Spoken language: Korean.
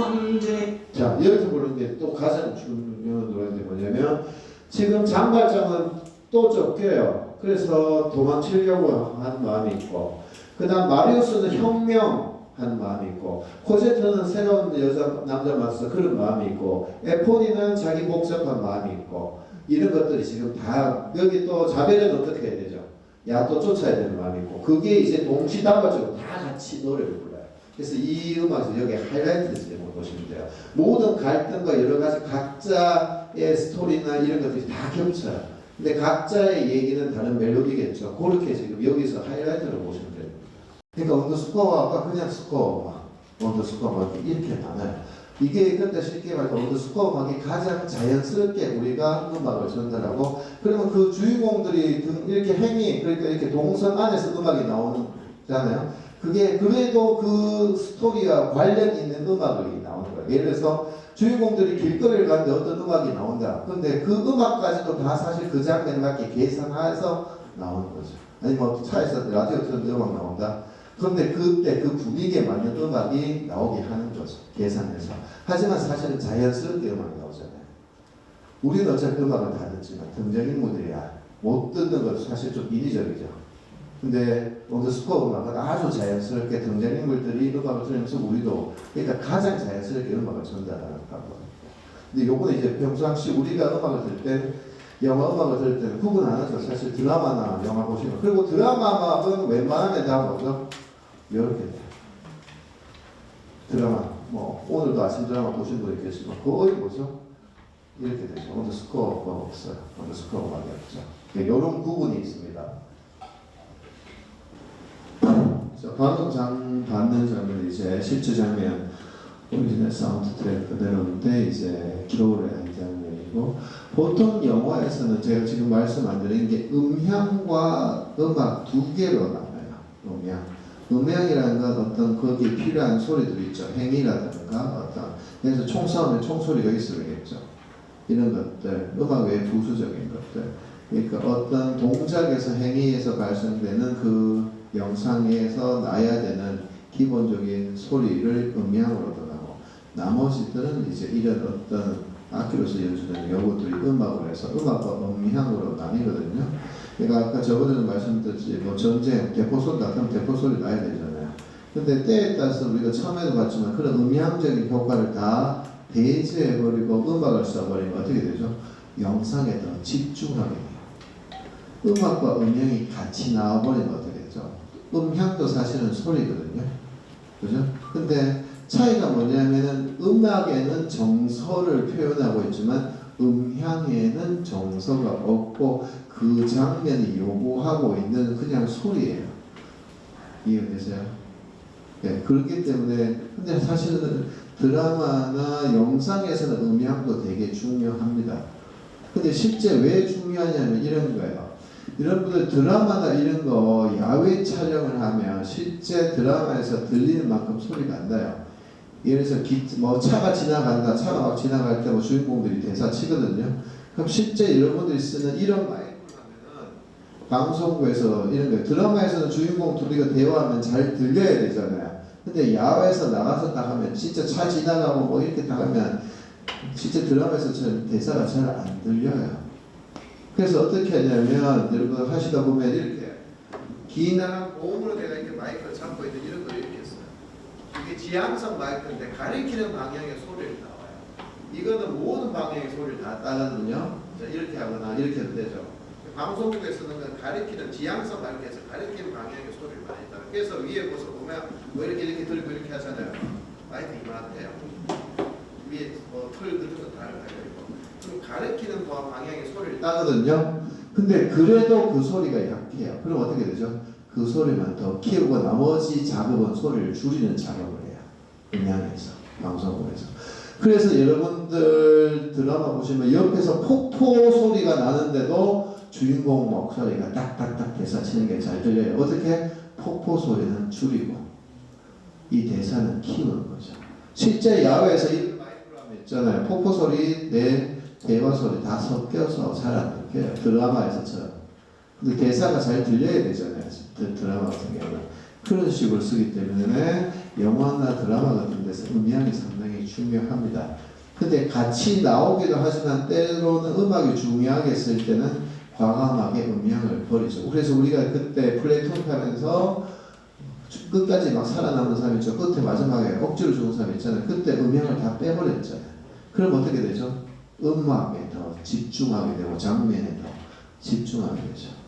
완전히 자, 여기서 보는 게 또 가장 중요한 노래인데 뭐냐면 지금 장발장은 또 쫓겨요. 그래서 도망치려고 한 마음이 있고 그 다음 마리우스는 혁명한 마음이 있고 코제트는 새로운 여자 남자 만나서 그런 마음이 있고 에포니는 자기 복잡한 마음이 있고 이런 것들이 지금 다 여기 또 자벨은 어떻게 해야 되죠? 야또 쫓아야 되는 마음이 있고 그게 이제 동시다발적으로 다 같이 노래를 불러요. 그래서 이 음악에서 여기 하이라이트를 지금 보시면 돼요. 모든 갈등과 여러 가지 각자의 스토리나 이런 것들이 다 겹쳐요. 근데 각자의 얘기는 다른 멜로디겠죠. 그렇게 지금 여기서 하이라이트를 보시면 돼요. 그러니까 언더 스코어가 아까 그냥 스코어 막 언더 스코어 막 이렇게 나눠요. 이게 근데 쉽게 말해서 언더 스코어 음악이 가장 자연스럽게 우리가 음악을 전달하고 그러면 그 주인공들이 등- 이렇게 행위 그러니까 이렇게 동선 안에서 음악이 나오잖아요. 그게 그래도 그 스토리와 관련 있는 음악이 나오는 거예요. 예를 들어서 주인공들이 길거리를 가는데 어떤 음악이 나온다. 근데 그 음악까지도 다 사실 그 장면에 계산해서 나오는 거죠. 아니 뭐 차에서 라디오 틀는데 음악 나온다. 그런데 그때 그 분위기에 맞는 음악이 나오게 하는 거죠. 계산해서. 하지만 사실은 자연스럽게 음악이 나오잖아요. 우리는 어차피 음악을 다 듣지만 등장인물들이야 못 듣는 건 사실 좀 인위적이죠. 근데 원더스코어 음악은 아주 자연스럽게 등장인물들이 음악을 들으면서 우리도 그러니까 가장 자연스럽게 음악을 전달하는 방법. 근데 요거는 이제 평상시 우리가 음악을 들을 때 영화 음악을 들을 때는 구분 안 하죠. 사실 드라마나 영화 보시면 그리고 드라마 음악은 웬만하면 다 뭐죠? 이렇게. 드라마 뭐 오늘도 아침 드라마 보신 분 있겠지만 거의 뭐죠? 이렇게 되죠. 원더스코어가 없어요. 원더스코어 음악이 없죠. 이런 구분이 있습니다. 자, 방금 장 받는 장면 이제 실제 장면 오리지널 사운드 트랙 그대로인데 이제 겨울의 한 장면이고 보통 영화에서는 제가 지금 말씀 안 드린 게 음향과 음악 두 개로 나눠요. 음향. 음향이라는 건 어떤 거기에 필요한 소리들 있죠. 행위라든가 어떤 그래서 총 싸움에 총소리가 있어야겠죠. 이런 것들, 음악 외에 부수적인 것들. 그러니까 어떤 동작에서 행위에서 발생되는 그 영상에서 나야 되는 기본적인 소리를 음향으로 전하고 나머지들은 이제 이런 어떤 악기로서 연주되는 요것들이 음악으로 해서 음악과 음향으로 나뉘거든요. 그러니까 아까 저번에도 말씀드렸지 뭐 전쟁 대포 소리 같으면 대포 소리 나야 되잖아요. 근데 때에 따라서 우리가 처음에도 봤지만 그런 음향적인 효과를 다 배제해버리고 음악을 써버리면 어떻게 되죠? 영상에 더 집중하게. 음악과 음향이 같이 나와버리면 어떻게 되죠? 음향도 사실은 소리거든요. 그죠? 근데 차이가 뭐냐면은 음악에는 정서를 표현하고 있지만 음향에는 정서가 없고 그 장면이 요구하고 있는 그냥 소리예요. 이해되세요? 네, 그렇기 때문에 근데 사실은 드라마나 영상에서는 음향도 되게 중요합니다. 근데 실제 왜 중요하냐면 이런 거예요. 여러분들 드라마나 이런 거 야외 촬영을 하면 실제 드라마에서 들리는 만큼 소리가 안 나요. 예를 들어서 기, 뭐 차가 지나간다, 차가 막 지나갈 때 뭐 주인공들이 대사 치거든요. 그럼 실제 여러분들이 쓰는 이런 마이크를 하면은 방송국에서 이런 거 드라마에서는 주인공 둘이가 대화하면 잘 들려야 되잖아요. 근데 야외에서 나가서 딱 하면 진짜 차 지나가고 뭐 이렇게 딱 하면 실제 드라마에서처럼 대사가 잘 안 들려요. 그래서 어떻게 하냐면 여러분 하시다 보면 이렇게 기나 고음으로 내가 이렇게 마이크를 잡고 있는 이런 걸 이렇게 써요. 이게 지향성 마이크인데 가리키는 방향의 소리를 나와요. 이거는 모든 방향의 소리를 다 따거든요. 자, 이렇게 하거나 이렇게 해도 되죠. 방송국에 쓰는 건 가리키는 지향성 마이크에서 가리키는 방향의 소리를 많이 따요. 그래서 위에 보서 보면 뭐 이렇게 이렇게 들고 이렇게 하잖아요. 마이크 이만해요. 위에 뭐털 그런 거다 그럼 가리키는 거 방향의 소리를 따거든요. 근데 그래도 그 소리가 약해요. 그럼 어떻게 되죠? 그 소리만 더 키우고 나머지 작업은 소리를 줄이는 작업을 해요. 음향에서 방송국에서. 그래서 여러분들 드라마 보시면 옆에서 폭포 소리가 나는데도 주인공 목소리가 딱딱딱 대사 치는 게 잘 들려요. 어떻게? 폭포 소리는 줄이고 이 대사는 키우는 거죠. 실제 야외에서 이 마이크로 하면 있잖아요. 폭포 소리, 내 대화 소리 다 섞여서 잘안 들려요. 드라마에서처럼. 근데 대사가 잘 들려야 되잖아요. 드- 드라마 같은 경우는. 그런 식으로 쓰기 때문에 영화나 드라마 같은 데서 음향이 상당히 중요합니다. 근데 같이 나오기도 하지만 때로는 음악이 중요하게 쓸 때는 과감하게 음향을 버리죠. 그래서 우리가 그때 플레이톤 하면서 끝까지 막 살아남은 사람 있죠. 끝에 마지막에 억지로 죽은 사람 있잖아요. 그때 음향을 다 빼버렸잖아요. 그럼 어떻게 되죠? 음악에 더 집중하게 되고 장면에 더 집중하게 되죠.